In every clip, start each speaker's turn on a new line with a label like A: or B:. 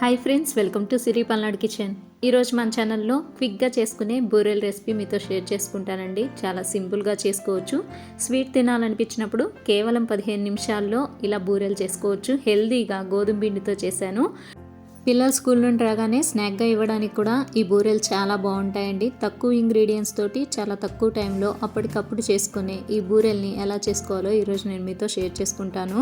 A: hi friends welcome to Siri Palnadu kitchen ఈరోజు మన ఛానల్లో క్విక్గా చేసుకునే బూరెల్ రెసిపీ మీతో షేర్ చేసుకుంటానండి చాలా సింపుల్గా చేసుకోవచ్చు స్వీట్ తినాలనిపించినప్పుడు కేవలం పదిహేను నిమిషాల్లో ఇలా బూరెలు చేసుకోవచ్చు హెల్దీగా గోధుమ పిండితో చేశాను పిల్లలు స్కూల్ నుండి రాగానే స్నాక్గా ఇవ్వడానికి కూడా ఈ బూరెలు చాలా బాగుంటాయండి తక్కువ ఇంగ్రీడియంట్స్ తోటి చాలా తక్కువ టైంలో అప్పటికప్పుడు చేసుకునే ఈ బూరెల్ని ఎలా చేసుకోవాలో ఈరోజు నేను మీతో షేర్ చేసుకుంటాను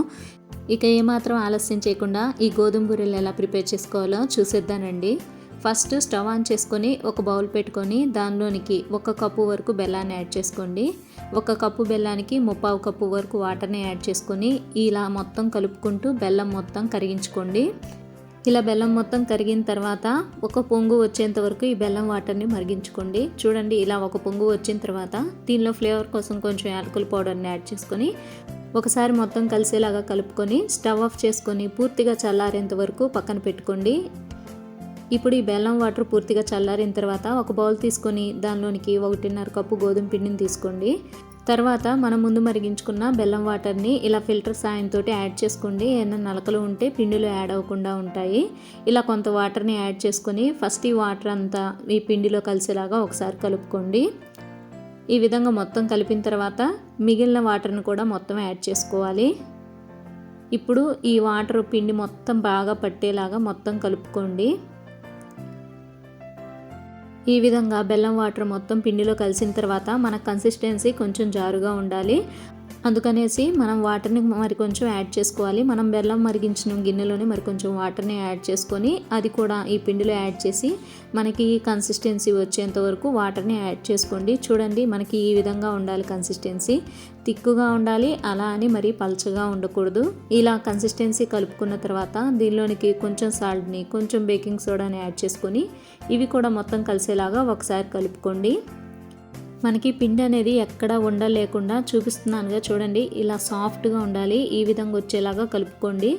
A: ఇక ఏమాత్రం ఆలస్యం చేయకుండా ఈ గోధుమ బూరెలు ఎలా ప్రిపేర్ చేసుకోవాలో చూసేద్దానండి ఫస్ట్ స్టవ్ ఆన్ చేసుకొని ఒక బౌల్ పెట్టుకొని దానిలోనికి ఒక కప్పు వరకు బెల్లాన్ని యాడ్ చేసుకోండి ఒక కప్పు బెల్లానికి ముప్పావు కప్పు వరకు వాటర్ని యాడ్ చేసుకొని ఇలా మొత్తం కలుపుకుంటూ బెల్లం మొత్తం కరిగించుకోండి ఇలా బెల్లం మొత్తం కరిగిన తర్వాత ఒక పొంగు వచ్చేంత వరకు ఈ బెల్లం వాటర్ని మరిగించుకోండి చూడండి ఇలా ఒక పొంగు వచ్చిన తర్వాత దీనిలో ఫ్లేవర్ కోసం కొంచెం యాలకుల పౌడర్ని యాడ్ చేసుకొని ఒకసారి మొత్తం కలిసేలాగా కలుపుకొని స్టవ్ ఆఫ్ చేసుకొని పూర్తిగా చల్లారేంత వరకు పక్కన పెట్టుకోండి ఇప్పుడు ఈ బెల్లం వాటర్ పూర్తిగా చల్లారిన తర్వాత ఒక బౌల్ తీసుకొని దానిలోనికి ఒకటిన్నర కప్పు గోధుమ పిండిని తీసుకోండి తర్వాత మనం ముందు మరిగించుకున్న బెల్లం వాటర్ని ఇలా ఫిల్టర్ సాయంతో యాడ్ చేసుకోండి ఏమైనా నలకలు ఉంటే పిండిలో యాడ్ అవ్వకుండా ఉంటాయి ఇలా కొంత వాటర్ని యాడ్ చేసుకొని ఫస్ట్ ఈ వాటర్ అంతా ఈ పిండిలో కలిసేలాగా ఒకసారి కలుపుకోండి ఈ విధంగా మొత్తం కలిపిన తర్వాత మిగిలిన వాటర్ని కూడా మొత్తం యాడ్ చేసుకోవాలి ఇప్పుడు ఈ వాటర్ పిండి మొత్తం బాగా పట్టేలాగా మొత్తం కలుపుకోండి ఈ విధంగా బెల్లం వాటర్ మొత్తం పిండిలో కలిసిన తర్వాత మన కన్సిస్టెన్సీ కొంచెం జారుగా ఉండాలి అందుకనేసి మనం వాటర్ని మరి కొంచెం యాడ్ చేసుకోవాలి మనం బెల్లం మరిగించిన గిన్నెలోనే మరి కొంచెం వాటర్ని యాడ్ చేసుకొని అది కూడా ఈ పిండిలో యాడ్ చేసి మనకి కన్సిస్టెన్సీ వచ్చేంత వరకు వాటర్ని యాడ్ చేసుకోండి చూడండి మనకి ఈ విధంగా ఉండాలి కన్సిస్టెన్సీ తిక్కుగా ఉండాలి అలా అని మరి పల్చగా ఉండకూడదు ఇలా కన్సిస్టెన్సీ కలుపుకున్న తర్వాత దీనిలోనికి కొంచెం సాల్ట్ని కొంచెం బేకింగ్ సోడాని యాడ్ చేసుకొని ఇవి కూడా మొత్తం కలిసేలాగా ఒకసారి కలుపుకోండి మనకి పిండి అనేది ఎక్కడా ఉండలేకుండా చూపిస్తున్నానుగా చూడండి ఇలా సాఫ్ట్గా ఉండాలి ఈ విధంగా వచ్చేలాగా కలుపుకోండి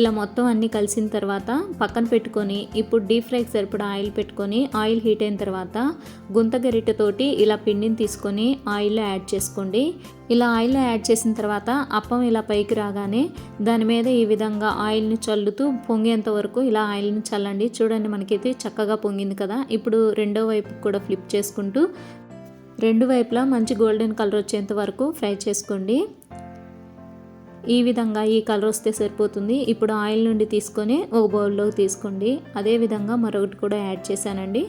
A: ఇలా మొత్తం అన్నీ కలిసిన తర్వాత పక్కన పెట్టుకొని ఇప్పుడు డీప్ ఫ్రైకి సరిపడా ఆయిల్ పెట్టుకొని ఆయిల్ హీట్ అయిన తర్వాత గుంత గరిటెతోటి ఇలా పిండిని తీసుకొని ఆయిల్లో యాడ్ చేసుకోండి ఇలా ఆయిల్లో యాడ్ చేసిన తర్వాత అప్పం ఇలా పైకి రాగానే దాని మీద ఈ విధంగా ఆయిల్ని చల్లుతూ పొంగేంత వరకు ఇలా ఆయిల్ని చల్లండి చూడండి మనకైతే చక్కగా పొంగింది కదా ఇప్పుడు రెండో వైపు కూడా ఫ్లిప్ చేసుకుంటూ రెండు వైపులా మంచి గోల్డెన్ కలర్ వచ్చేంత వరకు ఫ్రై చేసుకోండి ఈ విధంగా ఈ కలర్ వస్తే సరిపోతుంది ఇప్పుడు ఆయిల్ నుండి తీసుకొని ఒక బౌల్లోకి తీసుకోండి అదేవిధంగా మరొకటి కూడా యాడ్ చేశానండి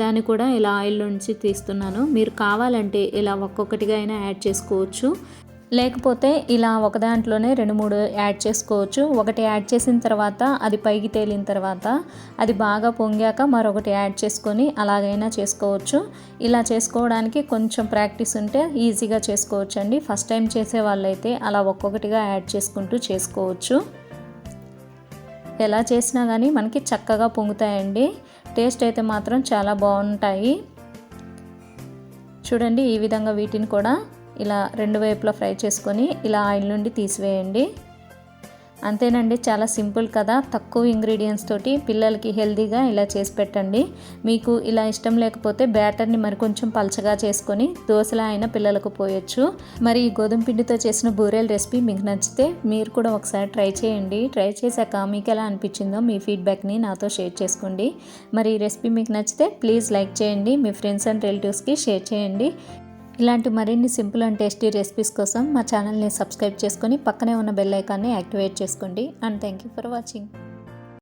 A: దాన్ని కూడా ఇలా ఆయిల్ నుంచి తీస్తున్నాను మీరు కావాలంటే ఇలా ఒక్కొక్కటిగా అయినా యాడ్ చేసుకోవచ్చు లేకపోతే ఇలా ఒక దాంట్లోనే రెండు మూడు యాడ్ చేసుకోవచ్చు ఒకటి యాడ్ చేసిన తర్వాత అది పైకి తేలిన తర్వాత అది బాగా పొంగాక మరొకటి యాడ్ చేసుకొని అలాగైనా చేసుకోవచ్చు ఇలా చేసుకోవడానికి కొంచెం ప్రాక్టీస్ ఉంటే ఈజీగా చేసుకోవచ్చు అండి ఫస్ట్ టైం చేసే వాళ్ళైతే అలా ఒక్కొక్కటిగా యాడ్ చేసుకుంటూ చేసుకోవచ్చు ఎలా చేసినా కానీ మనకి చక్కగా పొంగుతాయండి టేస్ట్ అయితే మాత్రం చాలా బాగుంటాయి చూడండి ఈ విధంగా వీటిని కూడా ఇలా రెండు వైపులా ఫ్రై చేసుకొని ఇలా ఆయిల్ నుండి తీసివేయండి అంతేనండి చాలా సింపుల్ కదా తక్కువ ఇంగ్రీడియంట్స్ తోటి పిల్లలకి హెల్దీగా ఇలా చేసి పెట్టండి మీకు ఇలా ఇష్టం లేకపోతే బ్యాటర్ని మరి కొంచెం పలచగా చేసుకొని దోశలా అయినా పిల్లలకు పోయొచ్చు మరి ఈ గోధుమ పిండితో చేసిన బూరెల రెసిపీ మీకు నచ్చితే మీరు కూడా ఒకసారి ట్రై చేయండి ట్రై చేశాక మీకు ఎలా అనిపించిందో మీ ఫీడ్బ్యాక్ని నాతో షేర్ చేసుకోండి మరి ఈ రెసిపీ మీకు నచ్చితే ప్లీజ్ లైక్ చేయండి మీ ఫ్రెండ్స్ అండ్ రిలేటివ్స్కి షేర్ చేయండి ఇలాంటి మరిన్ని సింపుల్ అండ్ టేస్టీ రెసిపీస్ కోసం మా ఛానల్ని సబ్స్క్రైబ్ చేసుకొని పక్కనే ఉన్న బెల్ ఐకాన్ని యాక్టివేట్ చేసుకోండి and thank you for watching